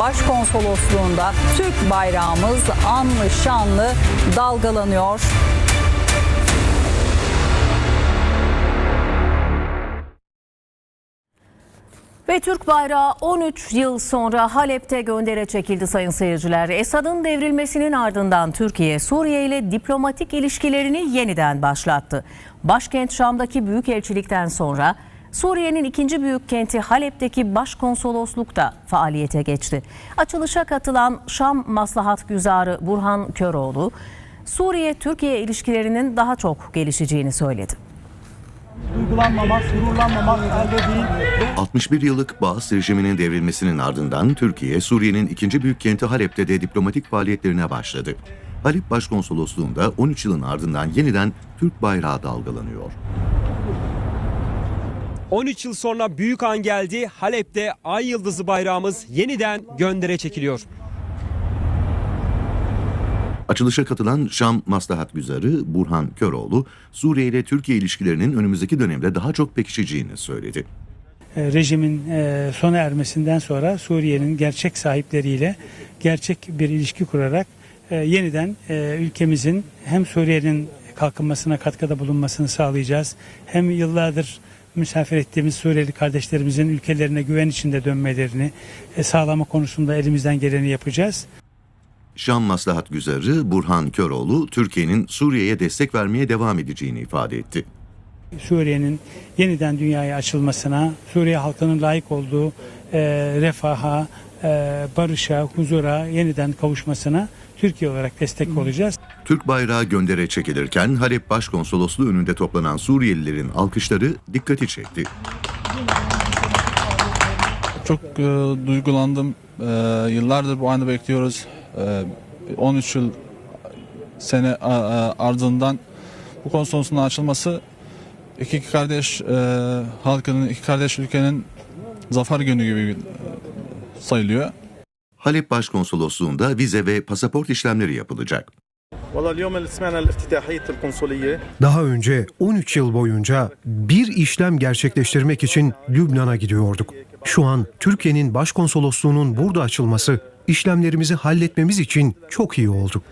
Başkonsolosluğunda Türk bayrağımız anlı şanlı dalgalanıyor. Ve Türk bayrağı 13 yıl sonra Halep'te göndere çekildi sayın seyirciler. Esad'ın devrilmesinin ardından Türkiye Suriye ile diplomatik ilişkilerini yeniden başlattı. Başkent Şam'daki büyükelçilikten sonra Suriye'nin ikinci büyük kenti Halep'teki başkonsolosluk da faaliyete geçti. Açılışa katılan Şam Maslahat Güzarı Burhan Köroğlu, Suriye-Türkiye ilişkilerinin daha çok gelişeceğini söyledi. duygulanmamak, gururlanmamak elde değil. 61 yıllık Baas rejiminin devrilmesinin ardından Türkiye, Suriye'nin ikinci büyük kenti Halep'te de diplomatik faaliyetlerine başladı. Halep Başkonsolosluğu'nda 13 yılın ardından yeniden Türk bayrağı dalgalanıyor. 13 yıl sonra büyük an geldi. Halep'te ay yıldızı bayrağımız yeniden göndere çekiliyor. Açılışa katılan Şam Maslahat Güzarı Burhan Köroğlu, Suriye ile Türkiye ilişkilerinin önümüzdeki dönemde daha çok pekişeceğini söyledi. E, Rejimin e, sona ermesinden sonra Suriye'nin gerçek sahipleriyle gerçek bir ilişki kurarak e, yeniden ülkemizin hem Suriye'nin kalkınmasına katkıda bulunmasını sağlayacağız. Hem yıllardır misafir ettiğimiz Suriyeli kardeşlerimizin ülkelerine güven içinde dönmelerini e, sağlama konusunda elimizden geleni yapacağız. Şam Maslahat Güzarı Burhan Köroğlu, Türkiye'nin Suriye'ye destek vermeye devam edeceğini ifade etti. Suriye'nin yeniden dünyaya açılmasına, Suriye halkının layık olduğu e, refaha, e, barışa, huzura yeniden kavuşmasına Türkiye olarak destek olacağız. Türk bayrağı göndere çekilirken Halep Başkonsolosluğu önünde toplanan Suriyelilerin alkışları dikkati çekti. Çok e, duygulandım. E, yıllardır bu anı bekliyoruz. E, 13 yıl sene a- ardından bu konsolosluğun açılması iki kardeş e, halkının, iki kardeş ülkenin zafer günü gibi e, sayılıyor. Halep Başkonsolosluğu'nda vize ve pasaport işlemleri yapılacak. Daha önce 13 yıl boyunca bir işlem gerçekleştirmek için Lübnan'a gidiyorduk. Şu an Türkiye'nin başkonsolosluğunun burada açılması işlemlerimizi halletmemiz için çok iyi oldu.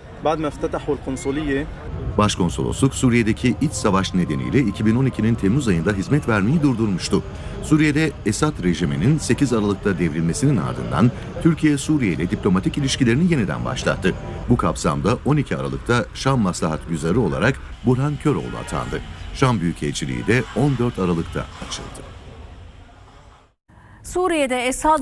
Başkonsolosluk Suriye'deki iç savaş nedeniyle 2012'nin Temmuz ayında hizmet vermeyi durdurmuştu. Suriye'de Esad rejiminin 8 Aralık'ta devrilmesinin ardından Türkiye Suriye ile diplomatik ilişkilerini yeniden başlattı. Bu kapsamda 12 Aralık'ta Şam Maslahat Güzarı olarak Burhan Köroğlu atandı. Şam Büyükelçiliği de 14 Aralık'ta açıldı. Suriye'de Esad